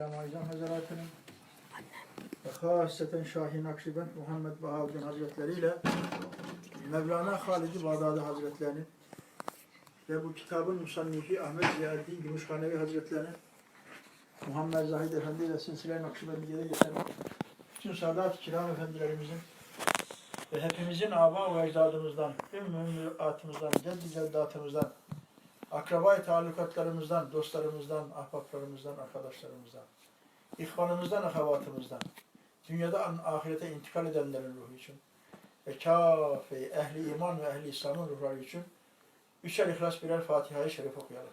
Ramazan Hazretleri'nin ve hasreten Şahin Akşibend Muhammed Bahavuddin Hazretleri ile Mevlana Halid-i Bağdadi Hazretlerinin ve bu kitabın musannifi Ahmet Ziyaddin Gümüşhanevi Hazretlerinin Muhammed Zahid Efendi ile Silsile-i Nakşibendiye'de geçen bütün Sadat-ı Kiram Efendilerimizin ve hepimizin aba ve ecdadımızdan, ümmü atımızdan, ceddi ceddatımızdan, akraba talukatlarımızdan, dostlarımızdan, ahbaplarımızdan, arkadaşlarımızdan, ihvanımızdan, ahavatımızdan, dünyada an- ahirete intikal edenlerin ruhu için ve kâfe ehli iman ve ehli İslam'ın ruhları için üçer ihlas birer Fatiha-i Şerif okuyalım.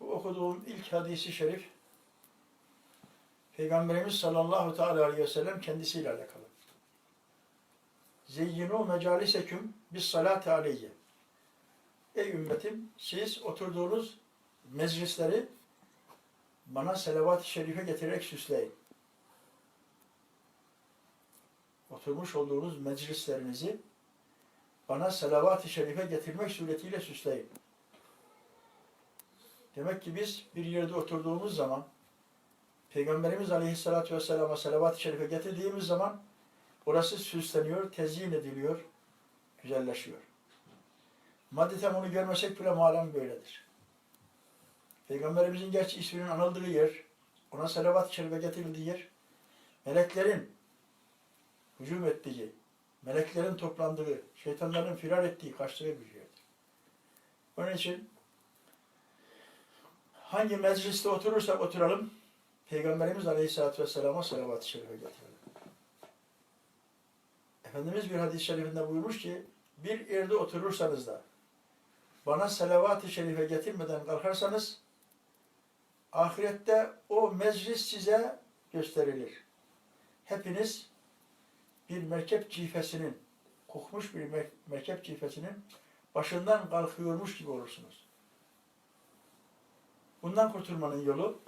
Bu okuduğum ilk hadisi şerif Peygamberimiz sallallahu teala aleyhi ve sellem kendisiyle alakalı. Zeyyinu mecaliseküm bis salati aleyye. Ey ümmetim siz oturduğunuz meclisleri bana selavat-ı şerife getirerek süsleyin. Oturmuş olduğunuz meclislerinizi bana selavat-ı şerife getirmek suretiyle süsleyin. Demek ki biz bir yerde oturduğumuz zaman Peygamberimiz Aleyhisselatü Vesselam'a salavat-ı şerife getirdiğimiz zaman orası süsleniyor, tezyin ediliyor, güzelleşiyor. Maddeten onu görmesek bile malum böyledir. Peygamberimizin gerçi isminin anıldığı yer, ona salavat-ı şerife getirildiği yer, meleklerin hücum ettiği, meleklerin toplandığı, şeytanların firar ettiği, kaçtığı bir yerdir. Onun için hangi mecliste oturursak oturalım, Peygamberimiz Aleyhisselatü Vesselam'a salavat-ı şerife getirelim. Efendimiz bir hadis-i şerifinde buyurmuş ki, bir yerde oturursanız da bana salavat-ı şerife getirmeden kalkarsanız, ahirette o meclis size gösterilir. Hepiniz bir merkep cifesinin, kokmuş bir mer- merkep cifesinin başından kalkıyormuş gibi olursunuz. Bundan kurtulmanın yolu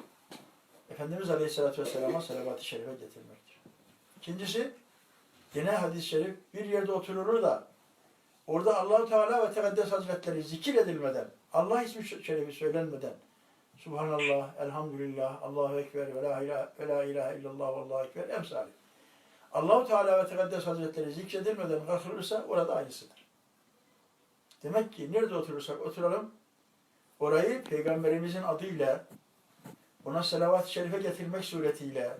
Efendimiz Aleyhisselatü Vesselam'a salavat-ı şerife getirmektir. İkincisi, yine hadis-i şerif bir yerde oturulur da orada Allahu Teala ve Tekaddes Hazretleri zikir edilmeden, Allah ismi şerifi söylenmeden Subhanallah, Elhamdülillah, Allahu Ekber ve la ilahe, ve la ilahe illallah Allahu Ekber emsali. Allahu Teala ve Tekaddes Hazretleri zikredilmeden kalkılırsa orada aynısıdır. Demek ki nerede oturursak oturalım, orayı Peygamberimizin adıyla, ona selavat-ı şerife getirmek suretiyle,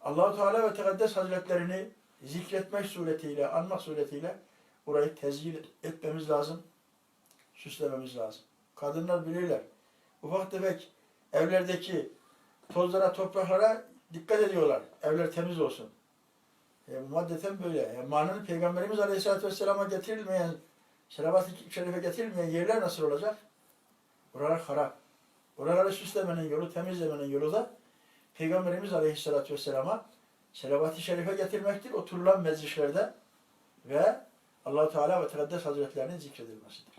Allahu Teala ve Tekaddes Hazretlerini zikretmek suretiyle, anmak suretiyle orayı tezgil etmemiz lazım, süslememiz lazım. Kadınlar bilirler. Ufak tefek evlerdeki tozlara, topraklara dikkat ediyorlar. Evler temiz olsun. E, maddeten böyle. E, manın Peygamberimiz Aleyhisselatü Vesselam'a getirilmeyen, selavat-ı şerife getirilmeyen yerler nasıl olacak? Oralar harap. Oraları süslemenin yolu, temizlemenin yolu da Peygamberimiz Aleyhisselatü Vesselam'a selavat-ı şerife getirmektir. Oturulan meclislerde ve allah Teala ve Tekaddes Hazretlerinin zikredilmesidir.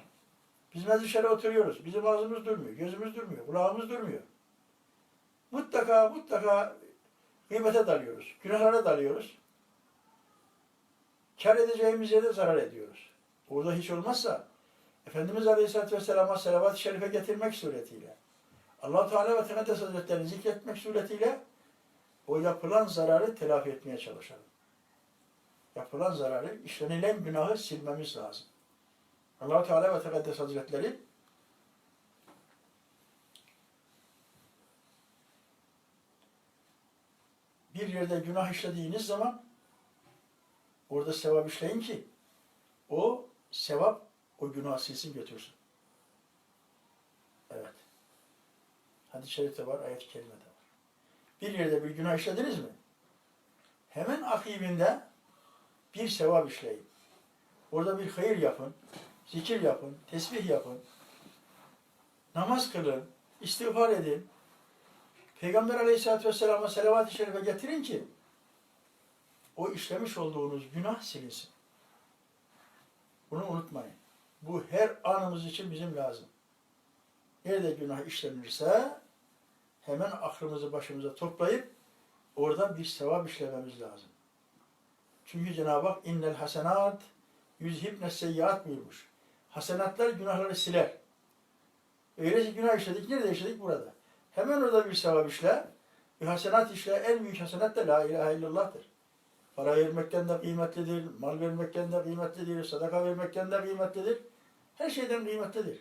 Biz meclislere oturuyoruz. Bizim ağzımız durmuyor, gözümüz durmuyor, kulağımız durmuyor. Mutlaka mutlaka gıybete dalıyoruz, günahlara dalıyoruz. Kar edeceğimiz yere zarar ediyoruz. Orada hiç olmazsa Efendimiz Aleyhisselatü Vesselam'a selavat-ı şerife getirmek suretiyle allah Teala ve Tekaddes Hazretlerini zikretmek suretiyle o yapılan zararı telafi etmeye çalışalım. Yapılan zararı, işlenilen günahı silmemiz lazım. allah Teala ve Tekaddes Hazretleri bir yerde günah işlediğiniz zaman orada sevap işleyin ki o sevap o günah silsin götürsün. Evet. Hadis-i şerifte var, ayet-i kerimede var. Bir yerde bir günah işlediniz mi? Hemen akibinde bir sevap işleyin. Orada bir hayır yapın, zikir yapın, tesbih yapın, namaz kılın, istiğfar edin. Peygamber Aleyhisselatü Vesselam'a selavat-ı şerife getirin ki o işlemiş olduğunuz günah silinsin. Bunu unutmayın. Bu her imanımız için bizim lazım. Nerede günah işlenirse hemen aklımızı başımıza toplayıp orada bir sevap işlememiz lazım. Çünkü Cenab-ı Hak innel hasenat yüzhibne seyyiat buyurmuş. Hasenatlar günahları siler. Öyleyse günah işledik. Nerede işledik? Burada. Hemen orada bir sevap işle. Bir hasenat işle. En büyük hasenat da la ilahe illallah'tır. Para vermekten de kıymetlidir. Mal vermekten de kıymetlidir. Sadaka vermekten de kıymetlidir. Her şeyden kıymetlidir.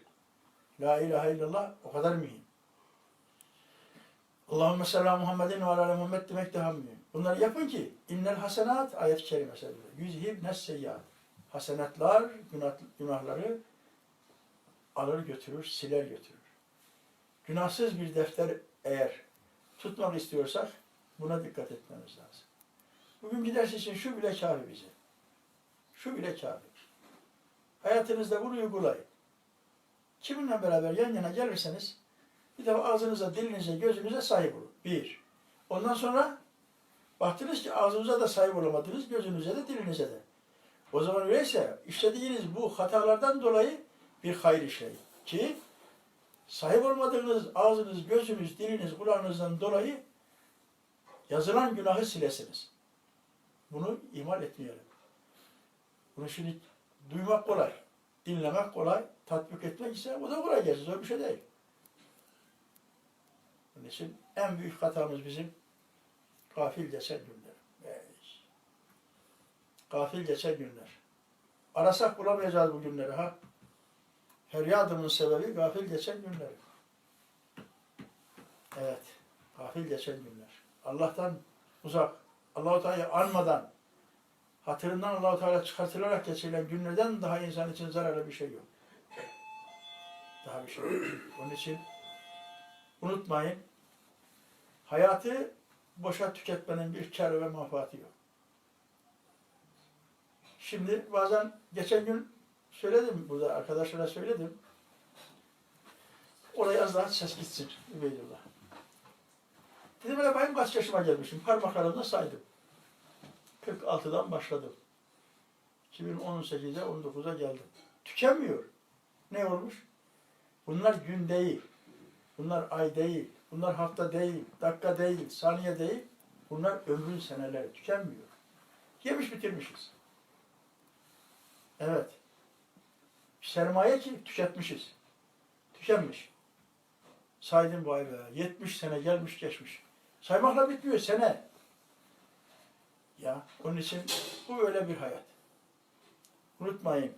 La ilahe illallah o kadar mühim. Allahümme ala Muhammedin ve ala Muhammed demek daha mühim. Bunları yapın ki innel hasenat ayet-i kerimesi. Yüzhib nes seyyiat. Hasenatlar günah, günahları alır götürür, siler götürür. Günahsız bir defter eğer tutmak istiyorsak buna dikkat etmemiz lazım. Bugün ders için şu bile kafi bize. Şu bile kafi. Hayatınızda bunu uygulayın. Kiminle beraber yan yana gelirseniz bir defa ağzınıza, dilinize, gözünüze sahip olun. Bir. Ondan sonra baktınız ki ağzınıza da sahip olamadınız, gözünüze de, dilinize de. O zaman öyleyse işlediğiniz bu hatalardan dolayı bir hayır işleyin. Ki sahip olmadığınız ağzınız, gözünüz, diliniz, kulağınızdan dolayı yazılan günahı silesiniz. Bunu imal etmeyelim. Bunu şimdi duymak kolay, dinlemek kolay, tatbik etmek ise o da kolay gelsin. Zor bir şey değil. Onun için en büyük hatamız bizim gafil geçen günler. Beş. Gafil geçen günler. Arasak bulamayacağız bu günleri ha. Feryadımın sebebi gafil geçen günler. Evet. Gafil geçen günler. Allah'tan uzak. Allahu Teala'yı anmadan hatırından Allahu Teala çıkartılarak geçirilen günlerden daha insan için zararlı bir şey yok. Daha bir şey yok. Onun için unutmayın. Hayatı boşa tüketmenin bir kar ve menfaati yok. Şimdi bazen geçen gün söyledim burada arkadaşlara söyledim. Oraya az daha ses gitsin Übeydullah. Dedim hele ben kaç yaşıma gelmişim. Parmaklarımla saydım. 46'dan başladım. 2018'e 19'a geldim. Tükenmiyor. Ne olmuş? Bunlar gün değil. Bunlar ay değil. Bunlar hafta değil. Dakika değil. Saniye değil. Bunlar ömrün seneleri. Tükenmiyor. Yemiş bitirmişiz. Evet. Sermaye ki tüketmişiz. Tükenmiş. Saydım vay be. 70 sene gelmiş geçmiş. Saymakla bitmiyor sene. Ya onun için bu öyle bir hayat. Unutmayın.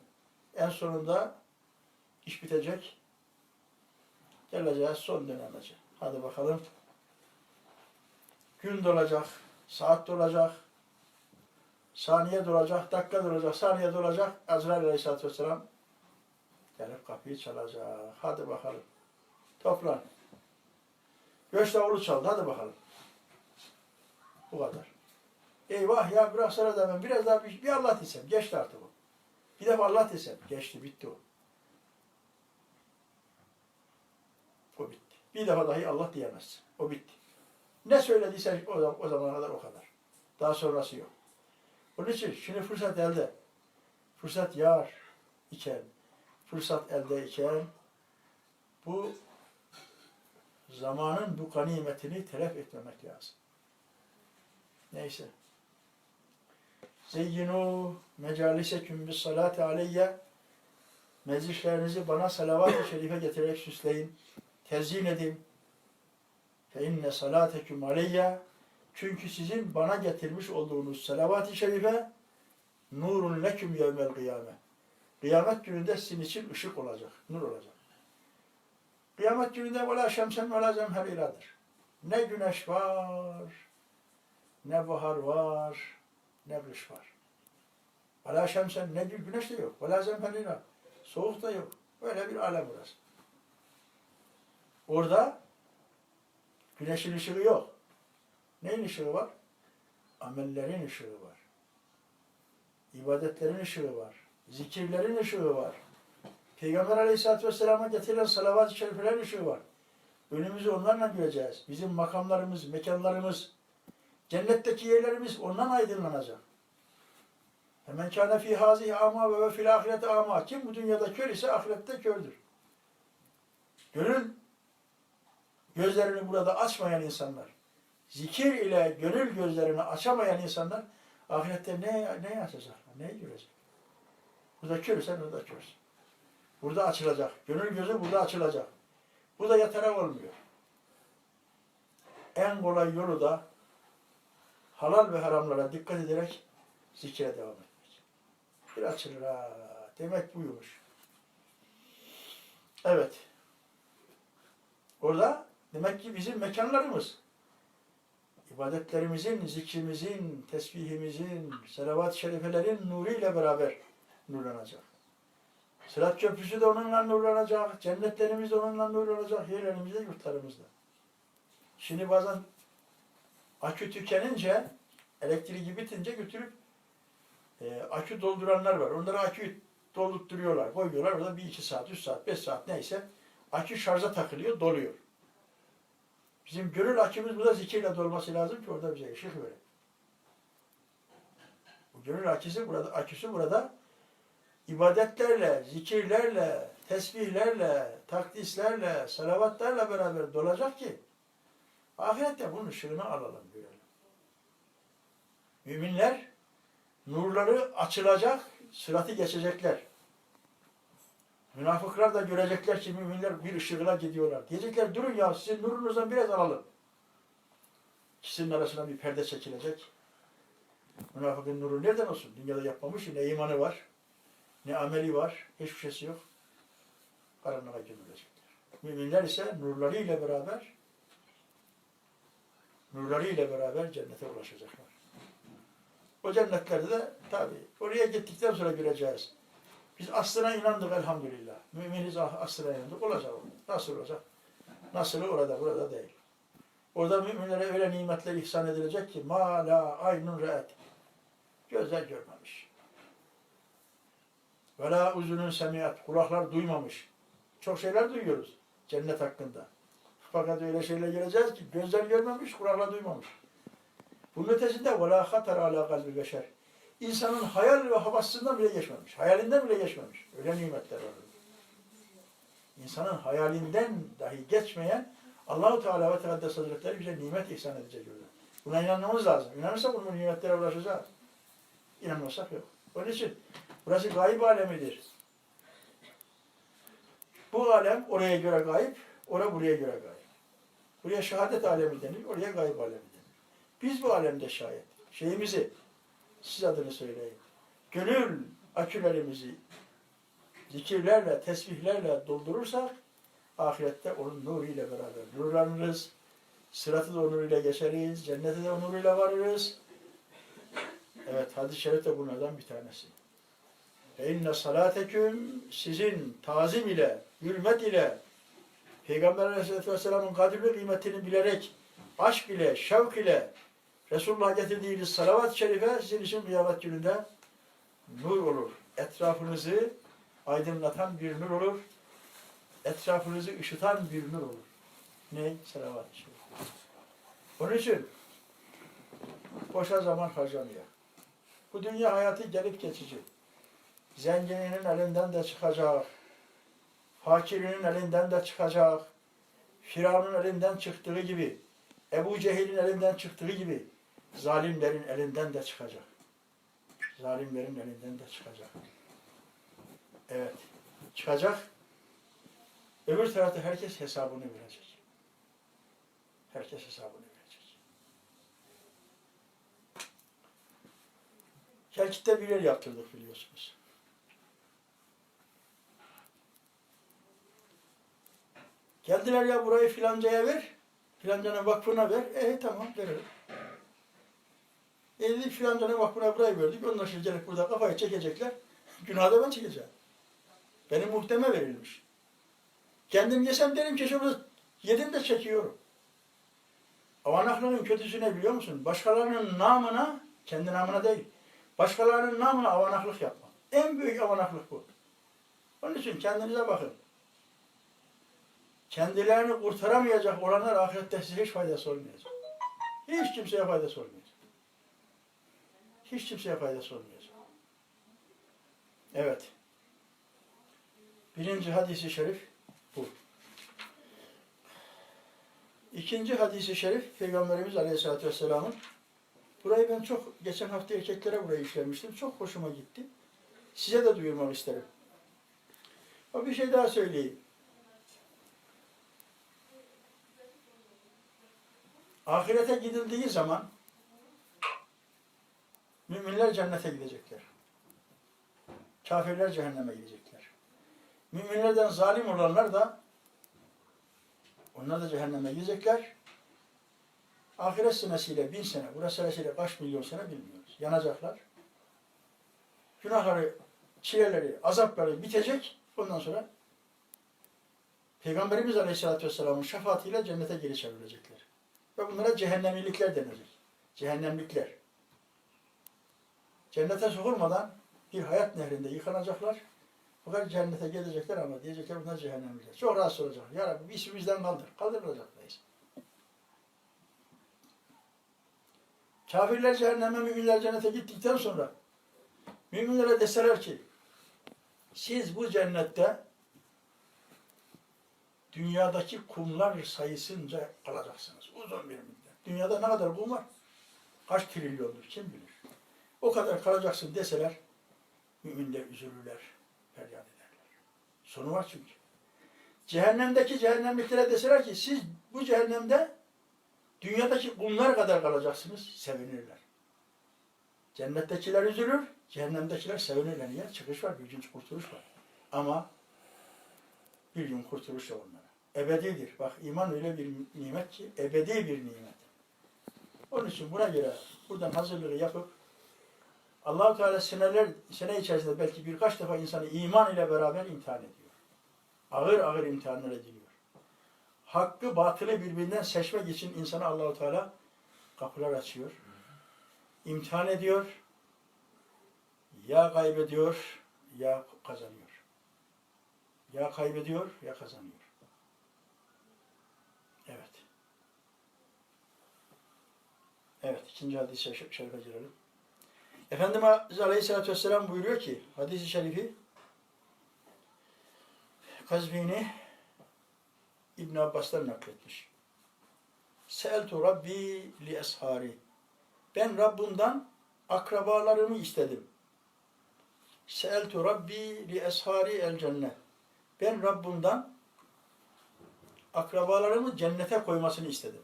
En sonunda iş bitecek. Geleceğiz son dönemece. Hadi bakalım. Gün dolacak, saat dolacak, saniye dolacak, dakika dolacak, saniye dolacak. Azrail Aleyhisselatü Vesselam gelip kapıyı çalacak. Hadi bakalım. Toplan. Göç davulu çaldı. Hadi bakalım. Bu kadar. Eyvah ya bırak sonra da ben biraz daha bir, bir Allah desem. Geçti artık o. Bir defa Allah desem. Geçti bitti o. O bitti. Bir defa dahi Allah diyemezsin. O bitti. Ne söylediysen o, zaman, o zamana kadar o kadar. Daha sonrası yok. Onun için şimdi fırsat elde. Fırsat yar iken, fırsat elde iken bu zamanın bu ganimetini telef etmemek lazım. Neyse. Zeyyinu mecaliseküm bis salati aleyye meclislerinizi bana salavat-ı şerife getirerek süsleyin. Tezyin edin. Fe inne salateküm aleyye çünkü sizin bana getirmiş olduğunuz salavat-ı şerife nurun leküm yevmel kıyame. Kıyamet gününde sizin için ışık olacak, nur olacak. Kıyamet gününde vela şemsen vela zemheriradır. Ne güneş var, ne bahar var, ne kış var. Vela şemsen ne güneş de yok. Vela zemherira. Soğuk da yok. Böyle bir alem burası. Orada güneşin ışığı yok. Neyin ışığı var? Amellerin ışığı var. İbadetlerin ışığı var. Zikirlerin ışığı var. Peygamber Aleyhisselatü Vesselam'a getirilen salavat-ı şerifelerin ışığı var. Önümüzü onlarla göreceğiz. Bizim makamlarımız, mekanlarımız, cennetteki yerlerimiz ondan aydınlanacak. Hemen kâne fî hâzihi ama ve fil ahireti ama. Kim bu dünyada kör ise ahirette kördür. Gönül gözlerini burada açmayan insanlar, zikir ile gönül gözlerini açamayan insanlar ahirette ne ne açacaklar, ne görecek? Burada körsen orada körsün. Burada açılacak. Gönül gözü burada açılacak. Bu da yatarak olmuyor. En kolay yolu da halal ve haramlara dikkat ederek zikre devam etmek. Bir açılır ha. Demek buymuş. Evet. Orada demek ki bizim mekanlarımız ibadetlerimizin, zikrimizin, tesbihimizin, selavat-ı şerifelerin nuruyla beraber nurlanacak. Sırat köprüsü de onunla nurlanacak, cennetlerimiz de onunla nurlanacak, yerlerimizde, yurtlarımızda. Şimdi bazen akü tükenince, elektriği bitince götürüp e, akü dolduranlar var. Onlara akü doldurtturuyorlar, koyuyorlar. Orada bir iki saat, üç saat, beş saat neyse akü şarja takılıyor, doluyor. Bizim gönül akümüz burada zikirle dolması lazım ki orada bize ışık verir. Bu gönül aküsü burada, aküsü burada ibadetlerle, zikirlerle, tesbihlerle, takdislerle, salavatlarla beraber dolacak ki ahirette bunun ışığını alalım, görelim. Müminler nurları açılacak, sıratı geçecekler. Münafıklar da görecekler ki müminler bir ışığına gidiyorlar. Diyecekler durun ya sizin nurunuzdan biraz alalım. İkisinin arasına bir perde çekilecek. Münafıkın nuru nereden olsun? Dünyada yapmamış ne imanı var, ne ameli var, hiçbir şeysi yok. Karanlığa gömülecekler. Müminler ise nurlarıyla beraber nurlarıyla beraber cennete ulaşacaklar. O cennetlerde de tabi oraya gittikten sonra göreceğiz. Biz aslına inandık elhamdülillah. Müminiz ah- aslına inandık. Olacak o. Nasıl olacak? Nasıl orada, burada değil. Orada müminlere öyle nimetler ihsan edilecek ki ma la aynun re'et. Gözler görmemiş. Ve la uzunun semiat. Kulaklar duymamış. Çok şeyler duyuyoruz cennet hakkında. Fakat öyle şeyler göreceğiz ki gözler görmemiş, kulaklar duymamış. Bunun ötesinde ve la hatar ala kalbi beşer. İnsanın hayal ve havasından bile geçmemiş. Hayalinden bile geçmemiş. Öyle nimetler var. İnsanın hayalinden dahi geçmeyen Allahu Teala ve Tekaddes Hazretleri bize nimet ihsan edecek öyle. Buna inanmamız lazım. İnanırsak bunun nimetlere ulaşacağız. İnanmasak yok. Onun için burası gayb alemidir. Bu alem oraya göre gayb, ora buraya göre gayb. Buraya şehadet alemi denir, oraya gayb alemi denir. Biz bu alemde şayet şeyimizi, siz adını söyleyin, gönül akülerimizi zikirlerle, tesbihlerle doldurursak, ahirette onun nuruyla beraber nurlanırız. Sıratı da nuruyla geçeriz, cennete de nuruyla varırız. Evet, hadis-i şerif de bunlardan bir tanesi. Fe inne salateküm sizin tazim ile, hürmet ile, Peygamber Aleyhisselatü Vesselam'ın kadir ve kıymetini bilerek, aşk ile, şevk ile, Resulullah getirdiği salavat-ı şerife sizin için kıyamet gününde nur olur. Etrafınızı aydınlatan bir nur olur. Etrafınızı ışıtan bir nur olur. Ne? Salavat-ı şerif. Onun için boşa zaman harcamıyor. Bu dünya hayatı gelip geçici. Zengininin elinden de çıkacak. Fakirinin elinden de çıkacak. Firavun'un elinden çıktığı gibi, Ebu Cehil'in elinden çıktığı gibi, zalimlerin elinden de çıkacak. Zalimlerin elinden de çıkacak. Evet, çıkacak. Öbür tarafta herkes hesabını verecek. Herkes hesabını verecek. Kelkit'te bir yer yaptırdık biliyorsunuz. Geldiler ya burayı filancaya ver, filancanın vakfına ver. E tamam verelim. E dedik filancanın vakfına burayı verdik. Gelip burada kafayı çekecekler. Günahı da ben çekeceğim. Benim muhteme verilmiş. Kendim yesem derim ki şunu yedim de çekiyorum. Avanaklığın kötüsü ne biliyor musun? Başkalarının namına, kendi namına değil, başkalarının namına avanaklık yapma. En büyük avanaklık bu. Onun için kendinize bakın. Kendilerini kurtaramayacak olanlar ahirette size hiç faydası olmayacak. Hiç kimseye faydası olmayacak. Hiç kimseye faydası olmayacak. Evet. Birinci hadisi şerif bu. İkinci hadisi şerif Peygamberimiz Aleyhisselatü Vesselam'ın burayı ben çok geçen hafta erkeklere burayı işlemiştim. Çok hoşuma gitti. Size de duyurmak isterim. O bir şey daha söyleyeyim. Ahirete gidildiği zaman müminler cennete gidecekler. Kafirler cehenneme gidecekler. Müminlerden zalim olanlar da onlar da cehenneme gidecekler. Ahiret senesiyle bin sene, burası senesiyle kaç milyon sene bilmiyoruz. Yanacaklar. Günahları, çileleri, azapları bitecek. Ondan sonra Peygamberimiz Aleyhisselatü Vesselam'ın şefaatiyle cennete geri çevrilecekler. Ve bunlara cehennemilikler denecek. Cehennemlikler. Cennete sokulmadan bir hayat nehrinde yıkanacaklar. Fakat cennete gelecekler ama diyecekler bunlar cehennemlikler. Çok rahatsız olacak. Ya Rabbi bir bizden kaldır. Kaldırılacaktayız. Kafirler cehenneme, müminler cennete gittikten sonra müminlere deseler ki siz bu cennette dünyadaki kumlar sayısınca kalacaksınız. Uzun bir müddet. Dünyada ne kadar kum var? Kaç trilyondur kim bilir. O kadar kalacaksın deseler müminler üzülürler, feryat ederler. Sonu var çünkü. Cehennemdeki cehennemliklere deseler ki siz bu cehennemde dünyadaki kumlar kadar kalacaksınız, sevinirler. Cennettekiler üzülür, cehennemdekiler sevinirler. Niye? Çıkış var, bir gün kurtuluş var. Ama bir gün kurtuluş yok onlara. Ebedidir. Bak iman öyle bir nimet ki ebedi bir nimet. Onun için buna göre buradan hazırlığı yapıp Allahu Teala seneler sene içerisinde belki birkaç defa insanı iman ile beraber imtihan ediyor. Ağır ağır imtihanlar ediliyor. Hakkı batılı birbirinden seçmek için insana Allahu Teala kapılar açıyor. İmtihan ediyor. Ya kaybediyor ya kazanıyor. Ya kaybediyor ya kazanıyor. Evet. Evet, ikinci hadis-i şerif- şerife girelim. Efendimiz Aleyhisselatü Vesselam buyuruyor ki, hadis-i şerifi Kazvini İbn Abbas'tan nakletmiş. Seeltu Rabbi li eshari. Ben Rabbimden akrabalarımı istedim. Seeltu Rabbi li eshari el cennet. Ben Rabbimden akrabalarımı cennete koymasını istedim.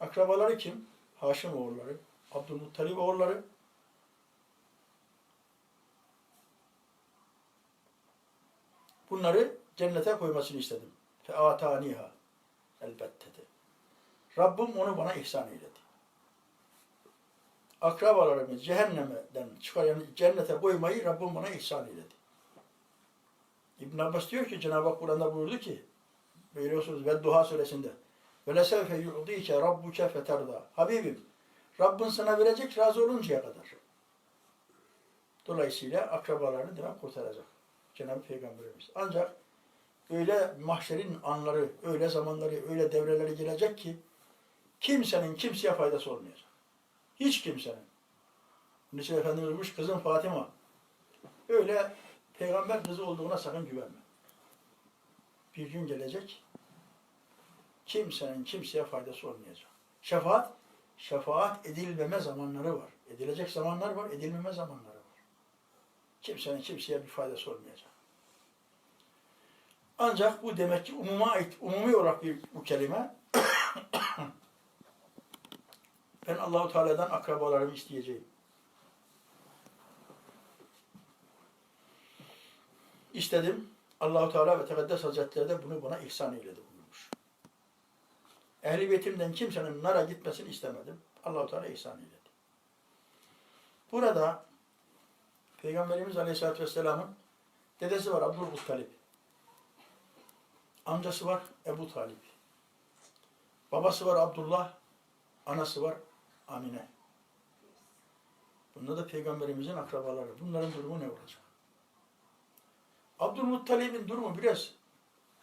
Akrabaları kim? Haşim oğulları, Abdülmuttalib oğulları. Bunları cennete koymasını istedim. Fe ataniha elbette de. Rabbim onu bana ihsan eyledi. Akrabalarımı cehennemden çıkaran cennete koymayı Rabbim bana ihsan eyledi. İbn Abbas diyor ki Cenab-ı Hak Kur'an'da buyurdu ki biliyorsunuz ve Duha suresinde ve lesevfe yu'dike rabbuke feterda. Habibim Rabbin sana verecek razı oluncaya kadar. Dolayısıyla akrabalarını demek kurtaracak. Cenab-ı Peygamberimiz. Ancak öyle mahşerin anları, öyle zamanları, öyle devreleri gelecek ki kimsenin kimseye faydası olmayacak. Hiç kimsenin. Bunun için Efendimiz buyurmuş, kızım Fatıma öyle peygamber kızı olduğuna sakın güvenme. Bir gün gelecek kimsenin kimseye faydası olmayacak. Şefaat, şefaat edilmeme zamanları var. Edilecek zamanlar var, edilmeme zamanları var. Kimsenin kimseye bir faydası olmayacak. Ancak bu demek ki umuma ait, umumi olarak bir bu kelime. ben Allahu Teala'dan akrabalarımı isteyeceğim. İstedim. Allahu Teala ve Tekaddes Hazretleri de bunu bana ihsan eyledi. Ehli beytimden kimsenin nara gitmesini istemedim. Allahu Teala ihsan eyledi. Burada Peygamberimiz Aleyhisselatü Vesselam'ın dedesi var Abdülmuttalip. Amcası var Ebu Talip. Babası var Abdullah. Anası var Amine. Bunlar da Peygamberimizin akrabaları. Bunların durumu ne olacak? Abdülmuttalib'in durumu biraz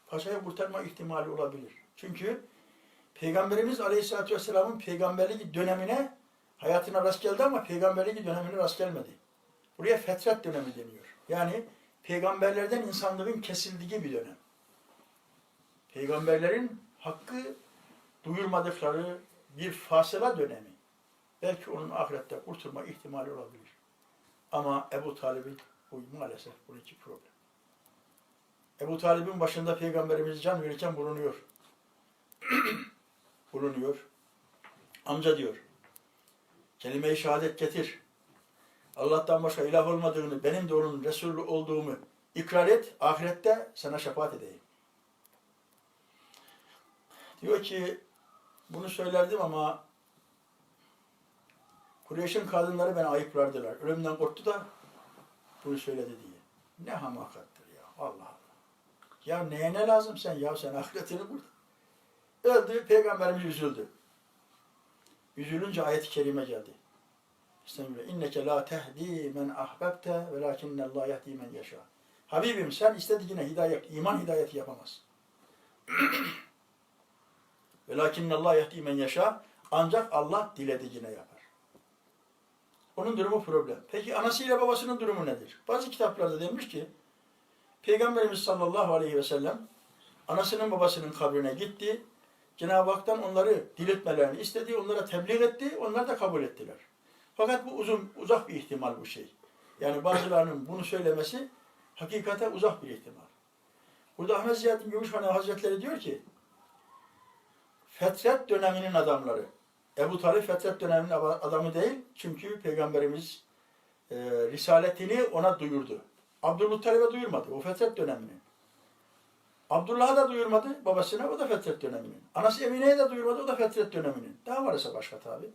paşayı kurtarma ihtimali olabilir. Çünkü Peygamberimiz Aleyhisselatü Vesselam'ın peygamberliği dönemine hayatına rast geldi ama peygamberliği dönemine rast gelmedi. Buraya fetret dönemi deniyor. Yani peygamberlerden insanlığın kesildiği bir dönem. Peygamberlerin hakkı duyurmadıkları bir fasıla dönemi. Belki onun ahirette kurtulma ihtimali olabilir. Ama Ebu Talib'in bu maalesef bununki problem. Ebu Talib'in başında Peygamberimiz can verirken bulunuyor. bulunuyor. Amca diyor, kelime-i şehadet getir. Allah'tan başka ilah olmadığını, benim de onun Resulü olduğumu ikrar et, ahirette sana şefaat edeyim. Diyor ki, bunu söylerdim ama Kureyş'in kadınları beni ayıplardılar. Ölümden korktu da bunu söyledi diye. Ne hamakattır ya. Allah Allah. Ya neye ne lazım sen ya sen ahiretini burada. Öldü, peygamberimiz üzüldü. Üzülünce ayet-i kerime geldi. Estağfirullah. İnneke la tehdi men ahbebte velakinne Allah yehdi men yaşa. Habibim sen istediğine hidayet, iman hidayeti yapamazsın. velakinne Allah yehdi men yaşa. Ancak Allah dilediğine yapar. Onun durumu problem. Peki anasıyla babasının durumu nedir? Bazı kitaplarda demiş ki Peygamberimiz sallallahu aleyhi ve sellem anasının babasının kabrine gitti. Cenab-ı Hak'tan onları diriltmelerini istedi, onlara tebliğ etti, onlar da kabul ettiler. Fakat bu uzun, uzak bir ihtimal bu şey. Yani bazılarının bunu söylemesi hakikate uzak bir ihtimal. Burada Ahmet Ziyaddin Gümüşhane Hazretleri diyor ki, Fetret döneminin adamları, Ebu Talip Fetret döneminin adamı değil, çünkü Peygamberimiz e, Risaletini ona duyurdu. Abdülmuttalib'e duyurmadı, o Fetret döneminin. Abdullah'a da duyurmadı babasına, o da Fetret döneminin. Anası Emine'ye de duyurmadı, o da Fetret döneminin. Daha varsa başka tabi.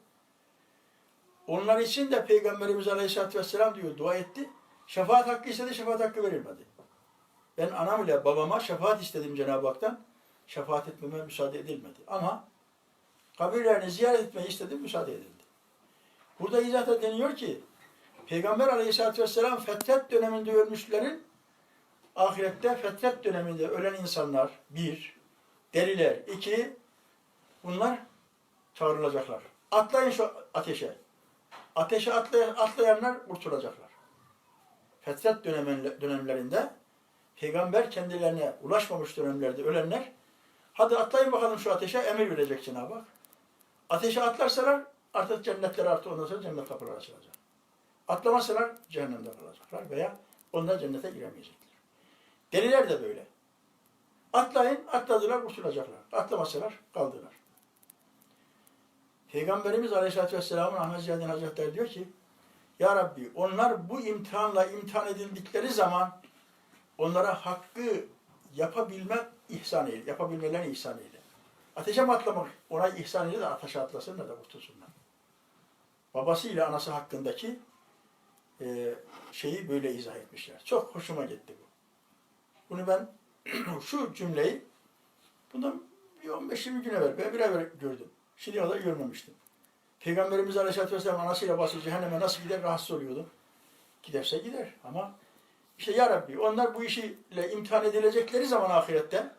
Onlar için de Peygamberimiz Aleyhisselatü Vesselam diyor, dua etti. Şefaat hakkı istedi, şefaat hakkı verilmedi. Ben anam ile babama şefaat istedim Cenab-ı Hak'tan. Şefaat etmeme müsaade edilmedi. Ama kabirlerini ziyaret etmeyi istedim, müsaade edildi. Burada izahat deniyor ki, Peygamber Aleyhisselatü Vesselam fetret döneminde ölmüşlerin ahirette fetret döneminde ölen insanlar bir, deliler iki, bunlar çağrılacaklar. Atlayın şu ateşe. Ateşe atlayan, atlayanlar kurtulacaklar. Fetret dönemlerinde peygamber kendilerine ulaşmamış dönemlerde ölenler hadi atlayın bakalım şu ateşe emir verecek Cenab-ı Hak. Ateşe atlarsalar artık cennetler artı ondan sonra cennet kapıları açılacak. Atlamasalar cehennemde kalacaklar veya onlar cennete giremeyecekler. Deliler de böyle. Atlayın, atladılar, kurtulacaklar. Atlamasalar kaldılar. Peygamberimiz Aleyhisselatü Vesselam'ın Ahmet Ziyadin Hazretleri diyor ki, Ya Rabbi onlar bu imtihanla imtihan edildikleri zaman onlara hakkı yapabilmek ihsan eyle, yapabilmelerine ihsan eyle. Ateşe atlamak ona ihsan eyle de ateşe atlasınlar da kurtulsunlar. Babasıyla anası hakkındaki e, şeyi böyle izah etmişler. Çok hoşuma gitti bu. Bunu ben şu cümleyi bundan bir 15-20 gün evvel ben bir evvel gördüm. Şimdiye kadar görmemiştim. Peygamberimiz Aleyhisselatü Vesselam anasıyla babası cehenneme nasıl gider rahatsız oluyordu. Giderse gider ama işte ya Rabbi onlar bu işiyle imtihan edilecekleri zaman ahirette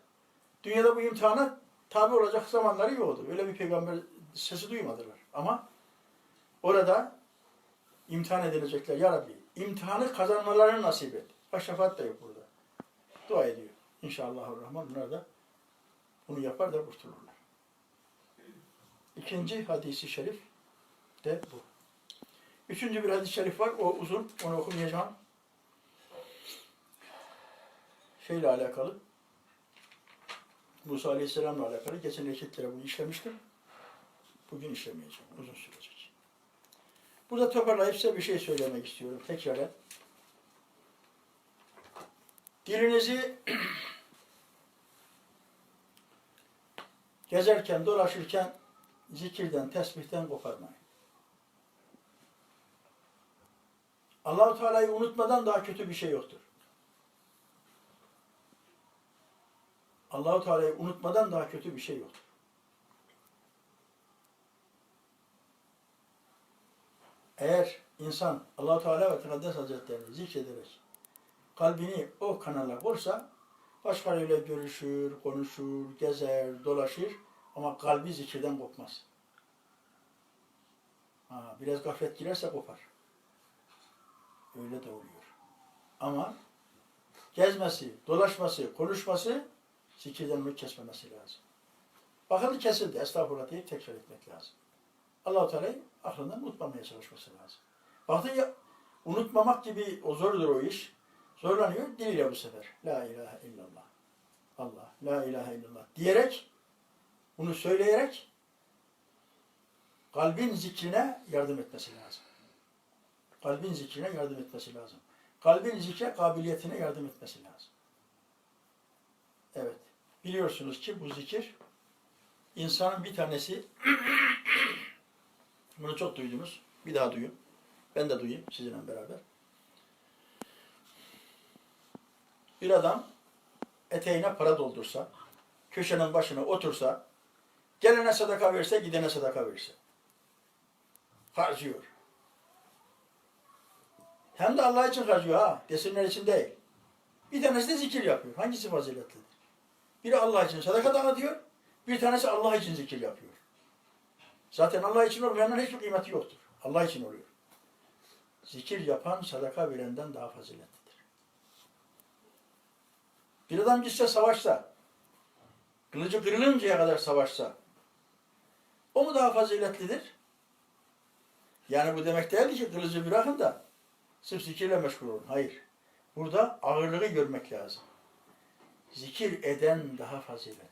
dünyada bu imtihana tabi olacak zamanları yoktu. Öyle bir peygamber sesi duymadılar. Ama orada imtihan edilecekler. Ya Rabbi imtihanı kazanmalarını nasip et. Bak şefaat de yok burada. Dua ediyor. İnşallahurrahman bunlar da bunu yapar da kurtulurlar. İkinci hadisi şerif de bu. Üçüncü bir hadis-i şerif var. O uzun. Onu okumayacağım. Şeyle alakalı. Musa Aleyhisselam'la alakalı. Geçen ekitlere bunu işlemiştim. Bugün işlemeyeceğim. Uzun sürecek. Burada toparlayıp size bir şey söylemek istiyorum. Tekrar. Dilinizi gezerken, dolaşırken zikirden, tesbihten koparmayın. Allahu Teala'yı unutmadan daha kötü bir şey yoktur. Allahu Teala'yı unutmadan daha kötü bir şey yoktur. Eğer insan Allahu Teala ve Tekaddes Hazretlerini zikrederek kalbini o kanala vursa başkalarıyla görüşür, konuşur, gezer, dolaşır ama kalbi zikirden kopmaz. Ha, biraz gaflet girerse kopar. öyle de oluyor. Ama gezmesi, dolaşması, konuşması zikirden ümit kesmemesi lazım. Bakıldı kesildi. Estağfurullah deyip tekrar etmek lazım. Allah-u Teala'yı aklından unutmamaya çalışması lazım. Baktın ya unutmamak gibi o zordur o iş. Zorlanıyor diliyle bu sefer. La ilahe illallah. Allah. La ilahe illallah. Diyerek bunu söyleyerek kalbin zikrine yardım etmesi lazım. Kalbin zikrine yardım etmesi lazım. Kalbin zikre kabiliyetine yardım etmesi lazım. Evet. Biliyorsunuz ki bu zikir insanın bir tanesi bunu çok duydunuz. Bir daha duyun. Ben de duyayım sizinle beraber. Bir adam eteğine para doldursa, köşenin başına otursa, gelene sadaka verse, gidene sadaka verse. Harcıyor. Hem de Allah için harcıyor ha. Desinler için değil. Bir tanesi de zikir yapıyor. Hangisi faziletlidir? Biri Allah için sadaka dağıtıyor. Bir tanesi Allah için zikir yapıyor. Zaten Allah için olmayanın hiçbir kıymeti yoktur. Allah için oluyor. Zikir yapan sadaka verenden daha faziletlidir. Bir adam gitse savaşsa, kılıcı kırılıncaya kadar savaşsa, o mu daha faziletlidir? Yani bu demek değil ki kılıcı bırakın da sırf zikirle meşgul olun. Hayır. Burada ağırlığı görmek lazım. Zikir eden daha faziletlidir.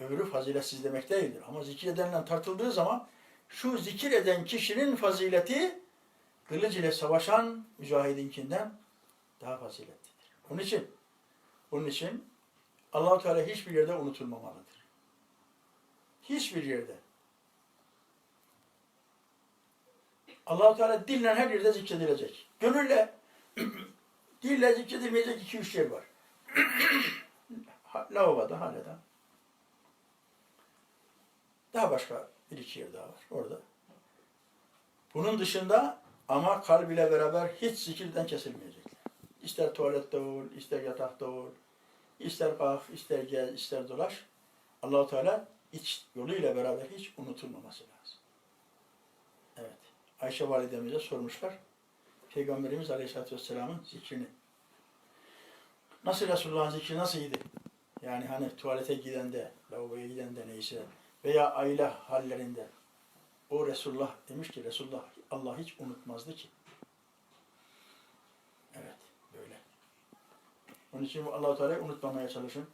Öbürü faziletsiz demek değildir. Ama zikir edenle tartıldığı zaman şu zikir eden kişinin fazileti kılıç ile savaşan mücahidinkinden daha faziletlidir. Onun için onun için Allahu Teala hiçbir yerde unutulmamalıdır. Hiçbir yerde. Allahu Teala dille her yerde zikredilecek. Gönülle dille zikredilmeyecek iki üç yer var. Lavaboda, hanede. Daha başka bir iki yer daha var orada. Bunun dışında ama kalb ile beraber hiç zikirden kesilmeyecekler. İster tuvalette ol, ister yatakta ol, ister kalk, ister gez, ister dolaş. Allahu Teala iç yoluyla beraber hiç unutulmaması lazım. Evet. Ayşe validemize sormuşlar. Peygamberimiz Aleyhisselatü Vesselam'ın zikrini. Nasıl Resulullah'ın zikri nasılydı? Yani hani tuvalete gidende, lavaboya gidende neyse veya aile hallerinde. O Resulullah demiş ki Resulullah Allah hiç unutmazdı ki. Evet, böyle. Onun için Allah-u Teala'yı unutmamaya çalışın.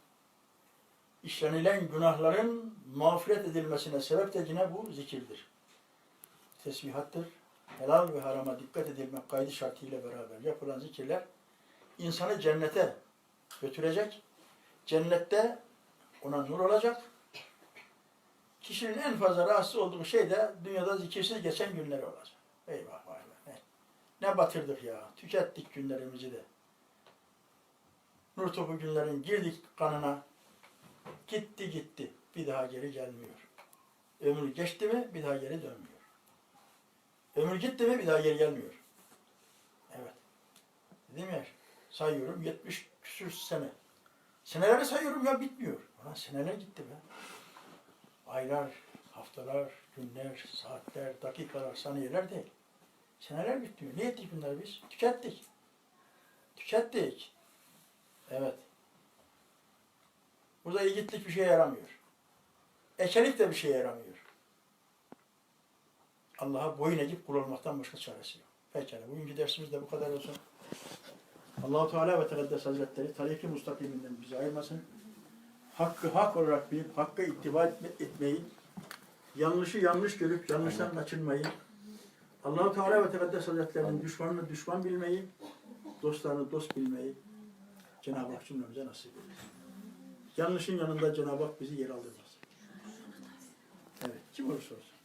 İşlenilen günahların mağfiret edilmesine sebep de yine bu zikirdir. Tesbihattır. Helal ve harama dikkat edilmek kaydı şartıyla beraber yapılan zikirler insanı cennete götürecek. Cennette ona nur olacak. Kişinin en fazla rahatsız olduğu şey de dünyada zikirsiz geçen günleri olacak. Eyvah vay vay. Ne, batırdık ya. Tükettik günlerimizi de. Nur topu günlerin girdik kanına. Gitti gitti. Bir daha geri gelmiyor. Ömür geçti mi bir daha geri dönmüyor. Ömür gitti mi bir daha geri gelmiyor. Evet. Dedim ya sayıyorum 70 küsür sene. Seneleri sayıyorum ya bitmiyor. Ulan seneler gitti be. Aylar, haftalar, günler, saatler, dakikalar, saniyeler değil. Seneler bitmiyor. Ne ettik bunları biz? Tükettik. Tükettik. Evet. Burada yiğitlik bir şeye yaramıyor. Ekelik de bir şeye yaramıyor. Allah'a boyun eğip kul olmaktan başka çaresi yok. Pekala. Bugünkü dersimiz de bu kadar olsun. Allahu Teala ve Tekaddes Hazretleri tariki mustakiminden bizi ayırmasın. Hakkı hak olarak bilip hakka ittiba etme- etmeyi, yanlışı yanlış görüp yanlıştan kaçınmayı, Allahu Teala ve Tekaddes Hazretlerinin düşmanını düşman bilmeyi, dostlarını dost bilmeyi Cenab-ı Hak cümlemize nasip eylesin. Yanlışın yanında Cenab-ı Hak bizi yer aldırmaz. Evet, kim olursa olsun.